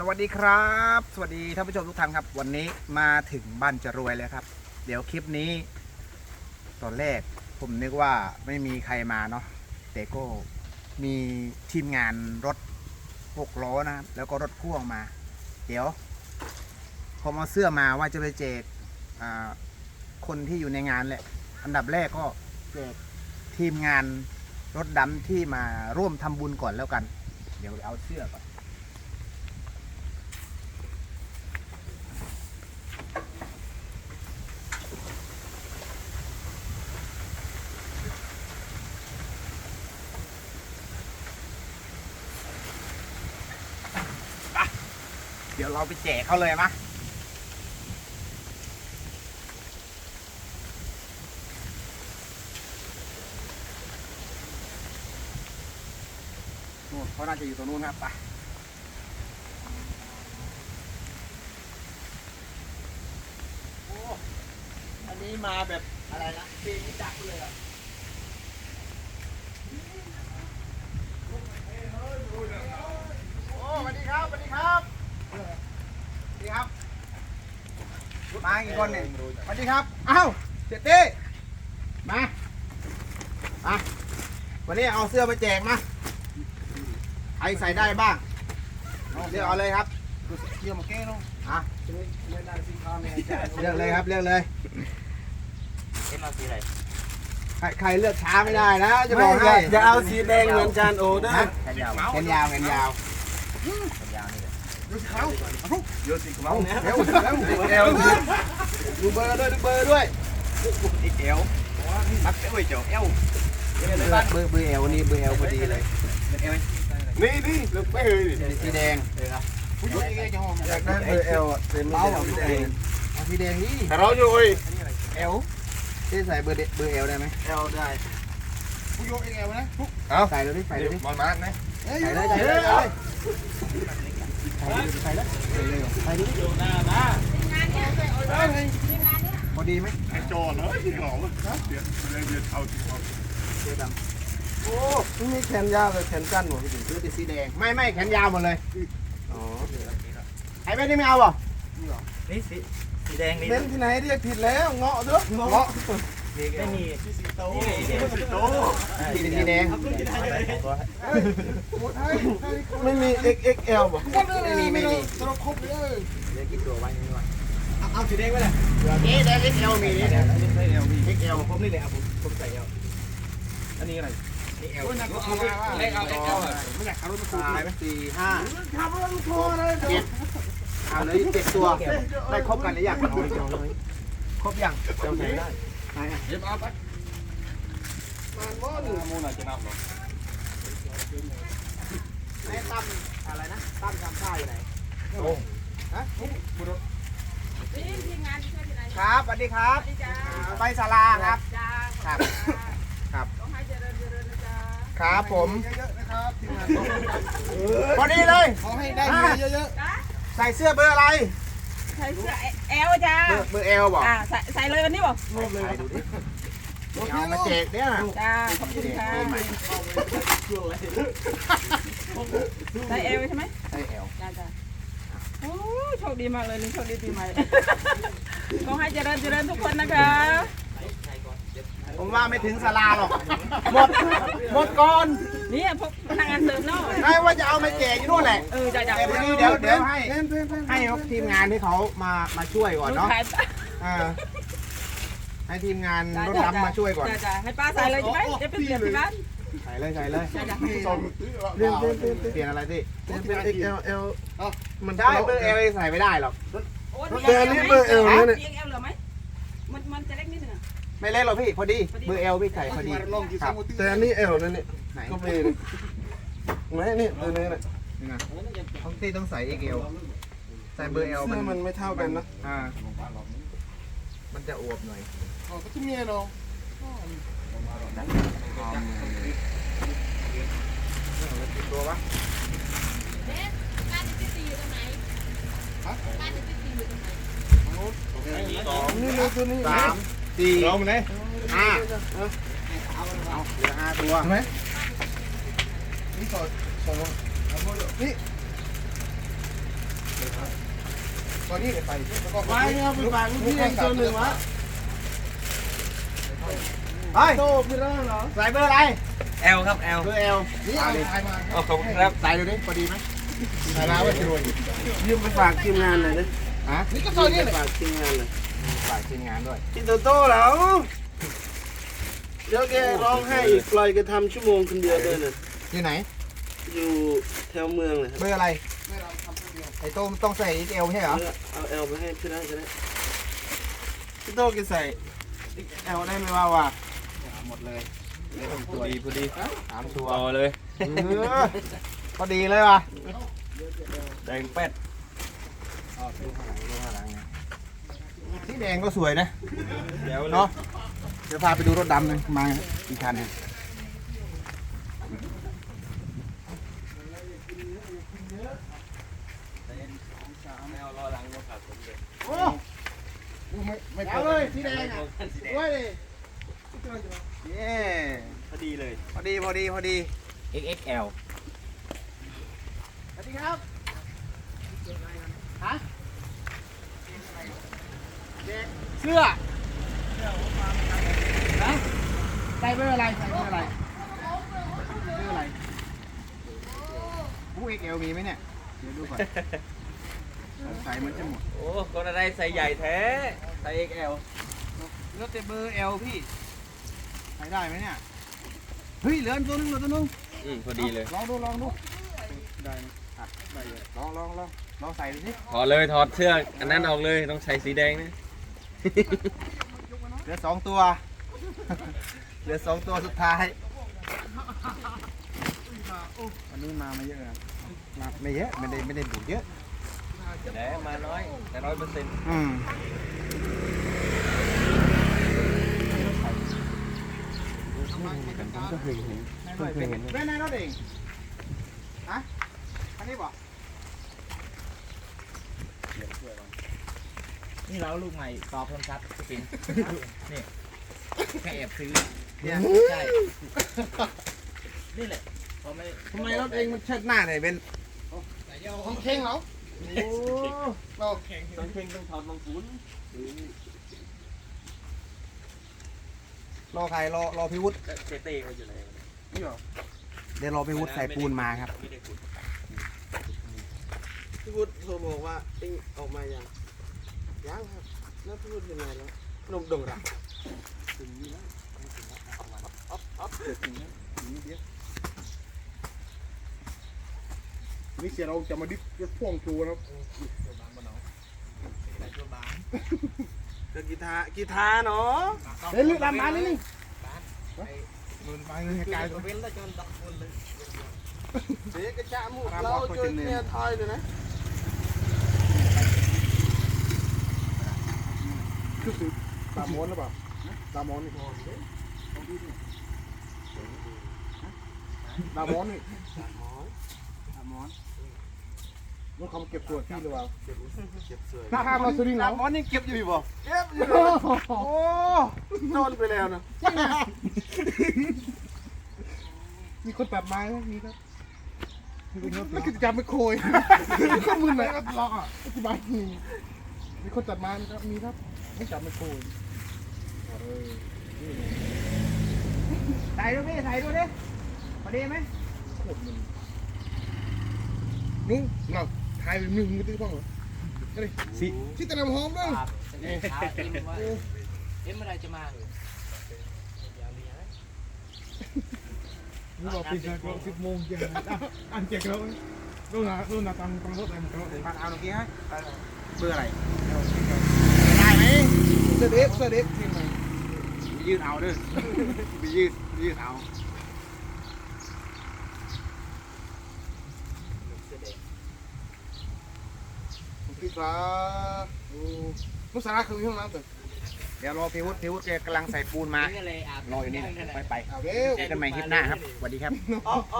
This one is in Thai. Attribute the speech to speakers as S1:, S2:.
S1: สวัสดีครับ สวัสดีท่านผู้ชมทุกท่านครับ วันนี้มาถึงบ้านจะรวยแล้วครับ เดี๋ยวคลิปนี้ ตอนแรกผมนึกว่าไม่มีใครมาเนาะแต่ก็มีทีมงานรถหกล้อนะครับ แล้วก็รถพ่วงมา เดี๋ยวผมเอาเสื้อมาว่าจะไปแจกคนที่อยู่ในงานแหละ อันดับแรกก็แจกทีมงานรถดำที่มาร่วมทำบุญก่อนแล้วกัน เดี๋ยวเอาเสื้อก่อน ดี๋ยวเราไปแจกเขาเลยมะนู่นเขาน่าจะอยู่ตรงนู้นครับไปโอ้อันนี้มาแบบอะไรนะเพลงนี้ดักเลยอะโอ้สวัสดีครับสวัสดีครับ สวัสดีครับ มา กี่คนเนี่ยสวัสดีครับอ้าวเจเต้มามาวันนี้เอาเสื้อมาแจกมาใครใส่ได้บ้างเลือกเอาเลยครับ
S2: เกี่ยวมาแก้เนาะ
S1: อะ
S2: ไม่ได้สิค้าแม่ใจ
S1: เลือกเลยครับเลือกเลย
S3: เอ็มเอาสีอะไร
S1: ใครใครเลือกช้าไม่ได้นะจะบ
S2: ไม่
S1: อก
S2: อ
S1: ให้
S2: ย่าอย่าเอาสีแดงเหมือนจานโอนะ
S1: ฮะ
S3: แขนยาว
S1: แขนยาวแขนยาว
S3: แขนยาวนี่เลย
S2: ดูสิเขาเยอะสิเขาเนี่ย
S1: เร็วเร็วเร็ว ดูเบอร์ด้วยดูเบอร์ด้วย
S3: อีกเอวมักเอ้ยเจ้าเอว
S1: เบอร์เบอร์เบอร์เอลนี่เบอร์เอลพอดีเลย
S3: เอว
S2: นี่นี่ลูกไปเลย
S1: สีแดง
S2: ผู้หญิงยังไงจะหอมอยากได้เบอร์เอลเต็ม
S1: เบา
S2: เบา
S1: สีแดงเอาสีแดงนี่
S2: แต่เราอยู่เอ้ย
S1: เอลที่ใส่เบอร์เดเบอร์เอลได้ไหม
S2: เอลได้ผู้ยกเอลนะ
S1: ใส่เลยดิใส่เลยดิ
S2: บอลมาร์กนะ
S1: ใส่เลยใส่เลยใส่เลยใส่เลยใส่ดิ พอดีไหม
S2: ไอจอเนาะที่หอมเดี๋ยวเดี๋ยวเดี๋ยวเอาที่หอม
S1: เสื้อดำ
S2: โอ้นี่แขนยาวเลยแขนสั้นหมดพี่
S1: ซื้อติดสีแดง ไม่ไม่แขนยาวหมดเลย
S2: อ๋อ
S1: ไอ้แม่นี่ไม่เอาเหรอ
S3: นี่สีสีแดงนี่
S2: เน้นที่ไหนเรียกผิดแล้ว เงาะด้วยเงาะ
S3: ไม่มี
S2: สีโต
S3: สีโต
S1: สีสีแดง
S2: ไม่มี XXL บ่
S1: ไม่มีไม่มี
S2: สรุปครบเลย
S3: เดี๋ยวกินตัวไว้นี่ว่ะ
S2: เอาสีแดงไว้เลย
S1: เอ๊ะแดงเอ็กเอลมีนี่
S2: ไม่ใช่ L พี่
S1: เอ็กเอล
S2: ผมนี่แหละครับผมผมใส่ L อันนี้อะไร
S1: เอ็กเอล
S2: โอ้ยนักเอาเล็กเอา XL ไม่อยากขับรถมาสู
S1: สามสี่ห้า
S2: ขับรถมาทัวร์เลย
S1: เจ็ดเอาเลยเจ็ดตัว ได้ครบกันหรือยังครบยัง
S2: จำได้ได้
S1: ไหนอะ
S2: เย็บเอาไปมันว่าหนึ่งโมนาจะนับหรอ
S1: ไอ้ตั้มอะไรนะตั้มทำท่าอยู่ไหน
S2: โอ้
S1: ฮะ
S2: บุรุษ
S1: ครับสวัสดีครับ ไปศาลาครับ ครับ ครับครับผม
S2: เยอะๆนะครับทีมงาน
S1: พอดีเลย
S2: ขอให้ได้เงินเยอะ
S1: ใส่เสื้อเบอร์อะไร
S4: ใส่เสื้อแอลจ้า
S1: เบอร์เบอร์เอลบอก
S4: อ่าใส่ใส่เลยวันนี้บอก
S2: ๆรวบเลย
S1: ดูดิเอามาแจกเนี่ย
S4: จ้าขอบคุณค่ะใส่แอลใช่ไหม
S1: ใส่เอล
S4: จ้าจ้า โอ้โชคดีมากเลยนี่โชคดีปีใหม่ ขอให้เจริญเจริญทุกคนนะคะ
S1: ผมว่าไม่ถึงศาลาหรอก หมด หมดก่อน
S4: นี่พวกพนักงานเสริมเนาะ
S1: ใช่ว่าจะเอามาแจกอยู่นู่นแหละ
S4: เออจ้าจ้า
S1: แต่พอดีเดี๋ยวเดี๋ยวให้
S2: เล่นเล่นเล่น
S1: ให้ทีมงานที่เขามามาช่วยก่อนเนาะ
S4: ขาย
S1: เออให้ทีมงานรถดำมาช่วยก่อน
S4: จ้าจ้าให้ป้าใส่เลยใช่ไหมจะไปเปลี่ยนที่บ้าน
S1: ใส่เลยใส่เลย
S4: จ้าจ้า
S2: สมเล่นเล่นเล่น
S1: เปลี่ยนอะไรสิ
S2: เล่นเป็น XL L มัน
S1: ได้เบอร์เอลใส่ไม่ได้หรอก
S4: โอ้
S2: เบอร์นี้เบอร์ L นะเนี่ย
S4: เรียกแอลเหรอไหมมันมันจะเล็กนิดนึง
S1: ไม่เล่นหรอกพี่พอดีเบอร์เอลพี่ใส่พอดีครับ
S2: แต่อันนี้ L นั่นนี่
S1: ไหน
S2: ก็มีไหนนี่ตัวนี้นะ
S1: นี่นะต้องตีต้องใส่เอ็กเอลใส่เบอร์เอล
S2: เสื้อมันไม่เท่ากันนะ
S1: อ่ามันจะอวบหน่อย
S2: อ๋อก็ที่เมียเนาะ
S1: ตัววะ
S2: นี่เลยตัวนี้
S1: สามสี่
S2: ลองไหน
S1: ห้าเอาเหลือห้าตัว
S2: ไหมนี่สอดสอดนี่ตอนนี้ไปแล้วก็
S5: ไปเอาไปฝากลูกพี่เองตัวหนึ่งวะ
S1: ไป
S5: โตพี่ร่างเหรอ
S1: ใส่เบอร์อะไร
S3: แอลครับแอล
S1: เบอร์เอล
S2: นี่เอาไปมา
S3: โอ้ขอบคุณครับ
S1: ใส่ดูดิพอดีไหม
S2: ถ่ายร้านว่าจะรวย
S5: ยืมไปฝากทีมงานหน่อยนะ
S1: ฮะ
S2: นี่ก็ตอนนี้
S5: ไป
S2: เลย
S5: ฝากทีมงานหน่อย
S1: ฝากทีมงานด้วย
S5: พี่โตโต้แล้วเดี๋ยวแกร้องไห้อีกปล่อยแกทำชั่วโมงคนเดียวเลยน่ะ
S1: ที่ไหน
S5: อยู่แถวเมืองเลยครับ
S1: เบอร์อะไรไอ้โต้มต้องใส่เอลไม่ใช่เหรอ
S5: เอาเอลไปให้พี่ร่างก็ได้พี่โต้แกใส่ เอลได้ไหมว่าว่ะ
S1: หมดเลย
S3: พอดีพอดี
S1: สามตัว
S3: ต่อเลย
S1: เออพอดีเลยว่ะ
S3: แดงเป็ด
S1: อ๋อดูข้างหลังดูข้างหลังไงสีแดงก็สวยนะ
S3: เดี๋ยว
S1: เนาะ เดี๋ยวพาไปดูรถดำหนึ่งมาอีกคันหนึง
S3: เอารอหลังมาฝากผมเลย
S1: โอ้
S2: ไม่ไม่
S1: เอาเลยสีแดงอะ
S2: ด้วยดิ
S1: เย้
S3: พอดีเลย
S1: พอดีพอดีพอดี
S3: XXL
S1: สวัสดีครับฮะเสื้อฮะใส่เบอร์อะไรใส่เบอร์อะไรเบอร์อะไรผู้เอ็กเอลมีไหมเนี่ย เดี๋ยวดูก่อนสงสัยมันจะหมด
S3: โอ้คนอะไรใส่ใหญ่แท้ใส่ XL
S1: เหลือแต่เบอร์เอลพี่ใส่ได้ไหมเนี่ย เฮ้ย เหลือตัวนึงเหลือตัวนึง
S3: อืมพอดีเลย
S1: ลองดูลองดู ได้ไหมอะได้เลยลองลองลองลองใส่ดูสิ
S3: ถอดเลยถอดเสื้ออันนั้นออกเลยต้องใช้สีแดงนะ
S1: เหลือสองตัว เหลือสองตัวสุดท้าย วันนี้มาไม่เยอะนะมาไม่เยอะ ไม่ได้ไม่ได้บุกเยอะ
S3: แหมมาน้อยแต่ร้อยเปอร์เซ็นต์
S1: อืม
S3: ผมก็เคยเห็น
S1: ไม่เคยเห็นไม่นายรถเองฮะอันนี้บอก
S6: นี่เราลูกใหม่ตอบคำชัดจริงนี่แค่แอบซื้อ
S1: เนี่ย
S6: ใช่นี่แหละพอไม่
S1: ทำไมรถเองมันเชิดหน้าเนี่ยเป็น
S2: ของเข่งเหรอ
S1: โอ้
S2: เรา
S3: ต้องเพ่งต้องถอดมังคุด
S1: รอใครรอรอพิวุฒ
S3: เต้เต้เขาอยู่ไหน
S2: นี่เหรอ
S1: เดี๋ยวรอพิวุฒใส่ปูนมาครับ
S3: ไม่ได้ขุด
S5: พี่พุทธโทรบอกว่าเอ็งออกมายังยังครับแล้วพี่พุทธเป็นไงแล้วนมดงรัก
S2: นี่เสียเราจะมาดิฟจะพ่วงจูนะครับ
S5: ก็กีตาร์กีตาร์เนาะ
S2: เฮ้ยลึกลำมานิดนึง
S1: มันไปเลยไกลตัว
S5: เสียกระจาหมูเราเจอเนี่ยทอยเลยนะ
S2: คือสิตามอนหรือเปล่าตามอนนี่ตามอนนี่
S1: ตาม อน
S2: มันเขามาเก็บตัวที่หรือเปล่า
S5: เก็บสวย
S2: ถ้าข้ามเราสลิงเหรอ
S1: ตามอนนี่เก็บอยู่บ่
S5: เก็บอยู่
S1: โอ้
S5: โดนไปแล้วนะ
S2: มีคนตัดไม้ไหมมีครับแล้วกิจกรรมไม่โคยข้อมือไหนก็ล็อกอะอธิบายมีมีคนตัดไม้ไหมครับมีครับ ไม่จับไม่โคยเออ
S1: ใส่ดูพี่ใส่ดูดิพอดีไหม
S2: โคตรมึน นุ้งเราถ่ายเป็นมือมือตื้อบ้างเหรอก็เลยสิที่ตะนำหอมบ้าง
S6: ครับเช้าเอ็มว่าเอ็มเมื่อไรจะมาเหรอ
S2: นี่บอกปีศาจสิบโมงเย็นอันเจ็กแล้วรุ่นนะรุ่นนะตังตังรถอะไรมันตังรถอะไร
S1: พันเอาตรงนี้ให้เบอร์อะไร
S2: ได้ไหมเสด็จเสด็จเพียงไร
S1: ไปยืดเอาด้วยไปยืดไปยืดเอา
S2: พี่สาลูกสาระคือห้องน้ำตึก
S1: เดี๋ยวรอพิวุฒพิวุฒแกกำลังใส่ปูนมา
S6: นี่ก็เลยอาบ
S1: รออยู่นี่ไปไป
S2: เอาเร็ว
S1: เจอกันใหม่คลิปหน้าครับสวัสดีครับ